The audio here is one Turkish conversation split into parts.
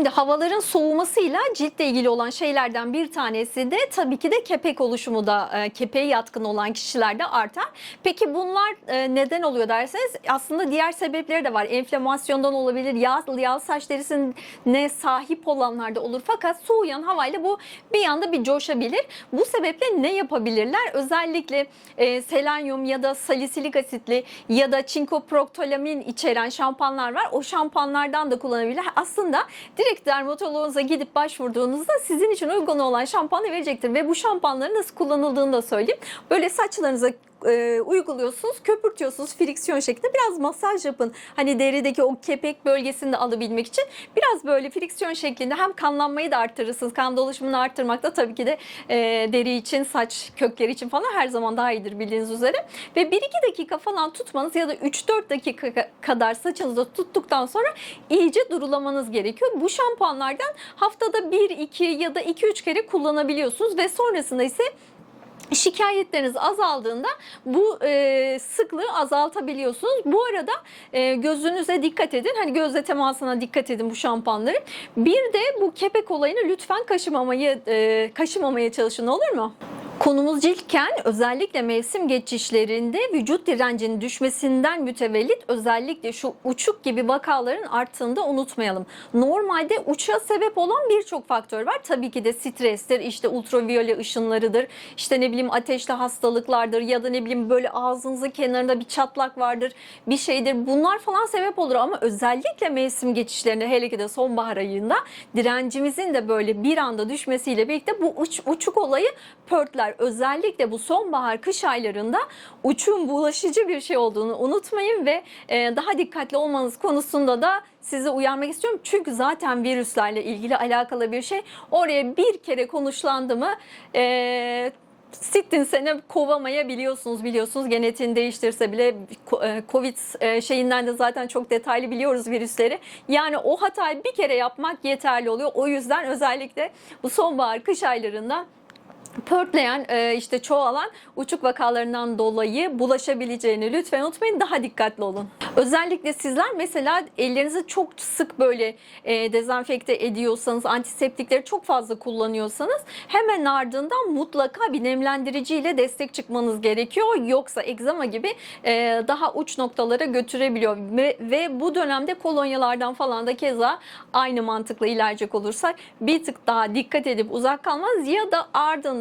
Şimdi havaların soğumasıyla ciltle ilgili olan şeylerden bir tanesi de tabii ki de kepek oluşumu da e, kepeğe yatkın olan kişilerde artar. Peki bunlar e, neden oluyor derseniz aslında diğer sebepleri de var. Enflamasyondan olabilir, yağ, yağ saç derisine sahip olanlarda olur. Fakat soğuyan havayla bu bir anda bir coşabilir. Bu sebeple ne yapabilirler? Özellikle e, selenyum ya da salisilik asitli ya da çinkoproktolamin içeren şampuanlar var. O şampuanlardan da kullanabilir. Aslında direkt dermatoloğunuza gidip başvurduğunuzda sizin için uygun olan şampuanı verecektir. Ve bu şampuanların nasıl kullanıldığını da söyleyeyim. Böyle saçlarınıza e, uyguluyorsunuz, köpürtüyorsunuz friksiyon şeklinde biraz masaj yapın. Hani derideki o kepek bölgesini de alabilmek için biraz böyle friksiyon şeklinde hem kanlanmayı da arttırırsınız. Kan dolaşımını arttırmak da tabii ki de e, deri için, saç kökleri için falan her zaman daha iyidir bildiğiniz üzere. Ve 1-2 dakika falan tutmanız ya da 3-4 dakika kadar saçınızda tuttuktan sonra iyice durulamanız gerekiyor. Bu şampuanlardan haftada 1-2 ya da 2-3 kere kullanabiliyorsunuz ve sonrasında ise şikayetleriniz azaldığında bu e, sıklığı azaltabiliyorsunuz. Bu arada e, gözünüze dikkat edin. Hani gözle temasına dikkat edin bu şampuanların. Bir de bu kepek olayını lütfen kaşımamayı e, kaşımamaya çalışın olur mu? Konumuz ciltken özellikle mevsim geçişlerinde vücut direncinin düşmesinden mütevellit özellikle şu uçuk gibi vakaların arttığını unutmayalım. Normalde uçuğa sebep olan birçok faktör var. Tabii ki de strestir, işte ultraviyole ışınlarıdır, işte ne bileyim ateşli hastalıklardır ya da ne bileyim böyle ağzınızın kenarında bir çatlak vardır, bir şeydir. Bunlar falan sebep olur ama özellikle mevsim geçişlerinde hele ki de sonbahar ayında direncimizin de böyle bir anda düşmesiyle birlikte bu uç, uçuk olayı pörtler. Özellikle bu sonbahar kış aylarında uçun bulaşıcı bir şey olduğunu unutmayın ve e, daha dikkatli olmanız konusunda da sizi uyarmak istiyorum. Çünkü zaten virüslerle ilgili alakalı bir şey. Oraya bir kere konuşlandı mı e, sittin sene kovamayabiliyorsunuz biliyorsunuz genetiğini değiştirse bile e, Covid e, şeyinden de zaten çok detaylı biliyoruz virüsleri. Yani o hatayı bir kere yapmak yeterli oluyor. O yüzden özellikle bu sonbahar kış aylarında pörtleyen e, işte çoğalan uçuk vakalarından dolayı bulaşabileceğini lütfen unutmayın daha dikkatli olun. Özellikle sizler mesela ellerinizi çok sık böyle e, dezenfekte ediyorsanız antiseptikleri çok fazla kullanıyorsanız hemen ardından mutlaka bir nemlendirici ile destek çıkmanız gerekiyor. Yoksa egzama gibi e, daha uç noktalara götürebiliyor ve, ve bu dönemde kolonyalardan falan da keza aynı mantıkla ilerleyecek olursak bir tık daha dikkat edip uzak kalmaz ya da ardından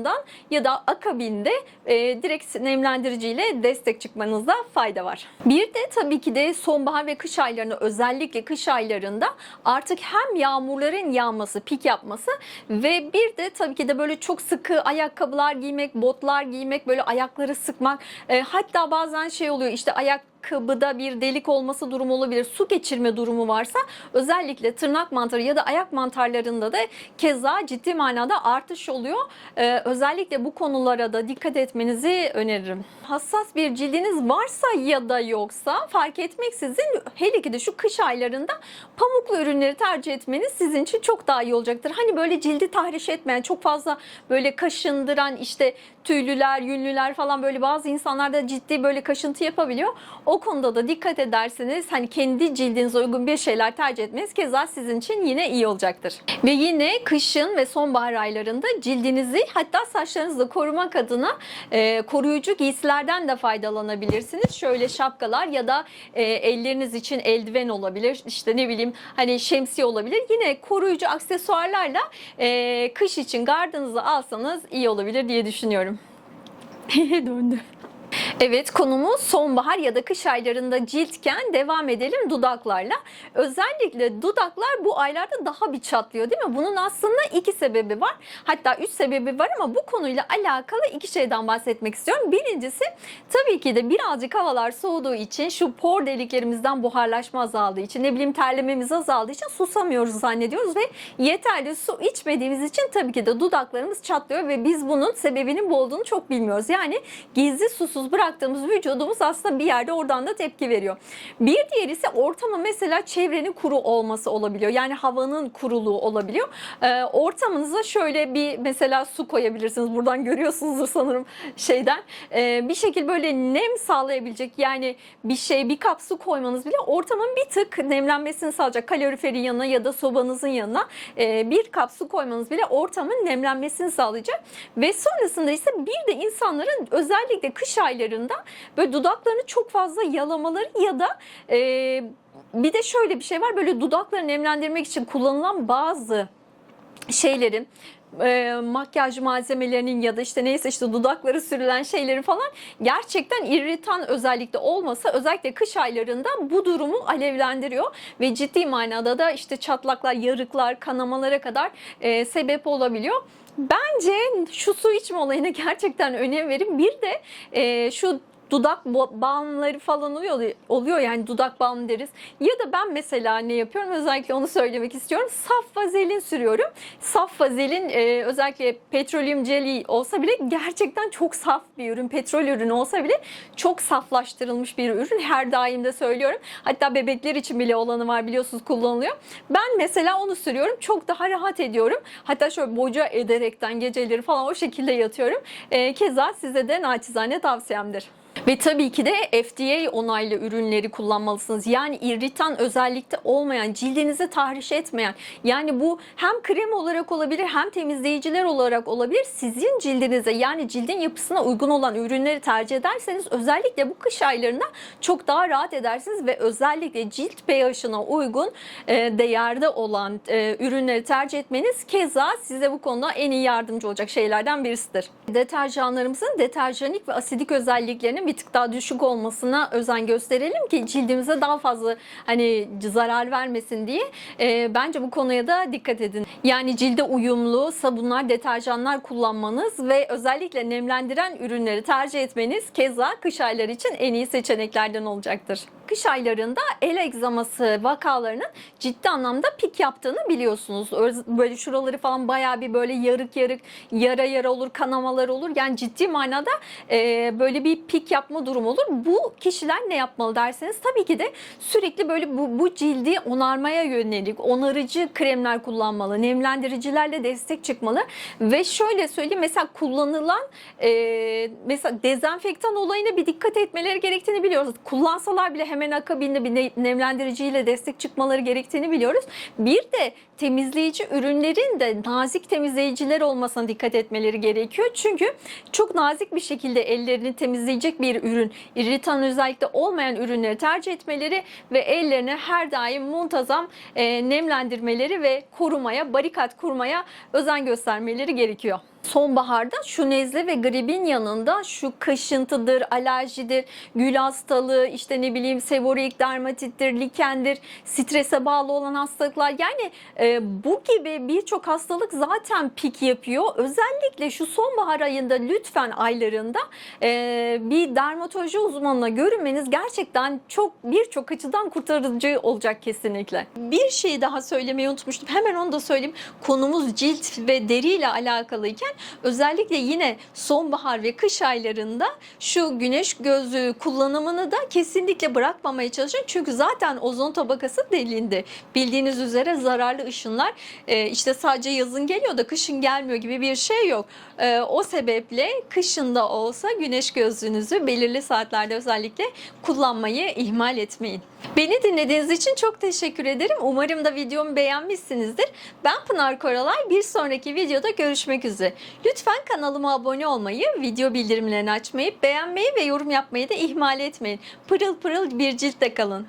ya da akabinde e, direkt nemlendiriciyle destek çıkmanızda fayda var. Bir de tabii ki de sonbahar ve kış aylarında özellikle kış aylarında artık hem yağmurların yağması, pik yapması ve bir de tabii ki de böyle çok sıkı ayakkabılar giymek, botlar giymek, böyle ayakları sıkmak. E, hatta bazen şey oluyor işte ayak ayakkabıda bir delik olması durumu olabilir. Su geçirme durumu varsa özellikle tırnak mantarı ya da ayak mantarlarında da keza ciddi manada artış oluyor. Ee, özellikle bu konulara da dikkat etmenizi öneririm. Hassas bir cildiniz varsa ya da yoksa fark etmeksizin hele ki de şu kış aylarında pamuklu ürünleri tercih etmeniz sizin için çok daha iyi olacaktır. Hani böyle cildi tahriş etmeyen, çok fazla böyle kaşındıran işte tüylüler, yünlüler falan böyle bazı insanlarda ciddi böyle kaşıntı yapabiliyor. O konuda da dikkat ederseniz hani kendi cildinize uygun bir şeyler tercih etmeniz keza sizin için yine iyi olacaktır. Ve yine kışın ve sonbahar aylarında cildinizi hatta saçlarınızı korumak adına e, koruyucu giysilerden de faydalanabilirsiniz. Şöyle şapkalar ya da e, elleriniz için eldiven olabilir. İşte ne bileyim hani şemsiye olabilir. Yine koruyucu aksesuarlarla e, kış için gardınızı alsanız iyi olabilir diye düşünüyorum. Döndü. Evet konumuz sonbahar ya da kış aylarında ciltken devam edelim dudaklarla. Özellikle dudaklar bu aylarda daha bir çatlıyor değil mi? Bunun aslında iki sebebi var. Hatta üç sebebi var ama bu konuyla alakalı iki şeyden bahsetmek istiyorum. Birincisi tabii ki de birazcık havalar soğuduğu için şu por deliklerimizden buharlaşma azaldığı için ne bileyim terlememiz azaldığı için susamıyoruz zannediyoruz ve yeterli su içmediğimiz için tabii ki de dudaklarımız çatlıyor ve biz bunun sebebinin bu olduğunu çok bilmiyoruz. Yani gizli susuz bırak bıraktığımız vücudumuz aslında bir yerde oradan da tepki veriyor. Bir diğeri ise ortamın mesela çevrenin kuru olması olabiliyor. Yani havanın kuruluğu olabiliyor. Ee, ortamınıza şöyle bir mesela su koyabilirsiniz. Buradan görüyorsunuzdur sanırım şeyden. Ee, bir şekilde böyle nem sağlayabilecek yani bir şey bir kap su koymanız bile ortamın bir tık nemlenmesini sağlayacak. Kaloriferin yanına ya da sobanızın yanına e, bir kap su koymanız bile ortamın nemlenmesini sağlayacak. Ve sonrasında ise bir de insanların özellikle kış aylarında böyle dudaklarını çok fazla yalamaları ya da e, bir de şöyle bir şey var. Böyle dudakları nemlendirmek için kullanılan bazı şeylerin e, makyaj malzemelerinin ya da işte neyse işte dudakları sürülen şeylerin falan gerçekten irritan özellikle olmasa özellikle kış aylarında bu durumu alevlendiriyor. Ve ciddi manada da işte çatlaklar, yarıklar, kanamalara kadar e, sebep olabiliyor. Bence şu su içme olayına gerçekten önem verin. Bir de e, şu dudak balmları falan oluyor, oluyor yani dudak balmı deriz. Ya da ben mesela ne yapıyorum özellikle onu söylemek istiyorum. Saf vazelin sürüyorum. Saf vazelin e, özellikle petroleum jelly olsa bile gerçekten çok saf bir ürün. Petrol ürünü olsa bile çok saflaştırılmış bir ürün. Her daim de söylüyorum. Hatta bebekler için bile olanı var biliyorsunuz kullanılıyor. Ben mesela onu sürüyorum. Çok daha rahat ediyorum. Hatta şöyle boca ederekten geceleri falan o şekilde yatıyorum. E, keza size de naçizane tavsiyemdir. Ve tabii ki de FDA onaylı ürünleri kullanmalısınız. Yani irritan özellikte olmayan, cildinizi tahriş etmeyen. Yani bu hem krem olarak olabilir hem temizleyiciler olarak olabilir. Sizin cildinize yani cildin yapısına uygun olan ürünleri tercih ederseniz özellikle bu kış aylarında çok daha rahat edersiniz ve özellikle cilt pH'ına uygun e, değerde olan e, ürünleri tercih etmeniz keza size bu konuda en iyi yardımcı olacak şeylerden birisidir. Deterjanlarımızın deterjanik ve asidik özelliklerinin bir tık daha düşük olmasına özen gösterelim ki cildimize daha fazla hani zarar vermesin diye e, bence bu konuya da dikkat edin. Yani cilde uyumlu sabunlar, deterjanlar kullanmanız ve özellikle nemlendiren ürünleri tercih etmeniz keza kış ayları için en iyi seçeneklerden olacaktır. Kış aylarında el egzaması vakalarının ciddi anlamda pik yaptığını biliyorsunuz. Böyle şuraları falan bayağı bir böyle yarık yarık yara yara olur, kanamalar olur. Yani ciddi manada e, böyle bir pik yapma durumu olur. Bu kişiler ne yapmalı derseniz tabii ki de sürekli böyle bu, bu cildi onarmaya yönelik onarıcı kremler kullanmalı. Nemlendiricilerle destek çıkmalı. Ve şöyle söyleyeyim mesela kullanılan e, mesela dezenfektan olayına bir dikkat etmeleri gerektiğini biliyoruz. Kullansalar bile hemen akabinde bir ne- nemlendiriciyle destek çıkmaları gerektiğini biliyoruz. Bir de temizleyici ürünlerin de nazik temizleyiciler olmasına dikkat etmeleri gerekiyor. Çünkü çok nazik bir şekilde ellerini temizleyecek bir ürün, irritan özellikle olmayan ürünleri tercih etmeleri ve ellerini her daim muntazam e, nemlendirmeleri ve korumaya, barikat kurmaya özen göstermeleri gerekiyor. Sonbaharda şu nezle ve gribin yanında şu kaşıntıdır, alerjidir, gül hastalığı, işte ne bileyim seborreik dermatittir, likendir, strese bağlı olan hastalıklar. Yani e, bu gibi birçok hastalık zaten pik yapıyor. Özellikle şu sonbahar ayında lütfen aylarında e, bir dermatoloji uzmanına görünmeniz gerçekten çok birçok açıdan kurtarıcı olacak kesinlikle. Bir şeyi daha söylemeyi unutmuştum. Hemen onu da söyleyeyim. Konumuz cilt ve deri ile alakalıyken özellikle yine sonbahar ve kış aylarında şu güneş gözlüğü kullanımını da kesinlikle bırakmamaya çalışın. Çünkü zaten ozon tabakası delindi. Bildiğiniz üzere zararlı ışınlar e, işte sadece yazın geliyor da kışın gelmiyor gibi bir şey yok. E, o sebeple kışın da olsa güneş gözlüğünüzü belirli saatlerde özellikle kullanmayı ihmal etmeyin. Beni dinlediğiniz için çok teşekkür ederim. Umarım da videomu beğenmişsinizdir. Ben Pınar Koralay. Bir sonraki videoda görüşmek üzere. Lütfen kanalıma abone olmayı, video bildirimlerini açmayı, beğenmeyi ve yorum yapmayı da ihmal etmeyin. Pırıl pırıl bir ciltte kalın.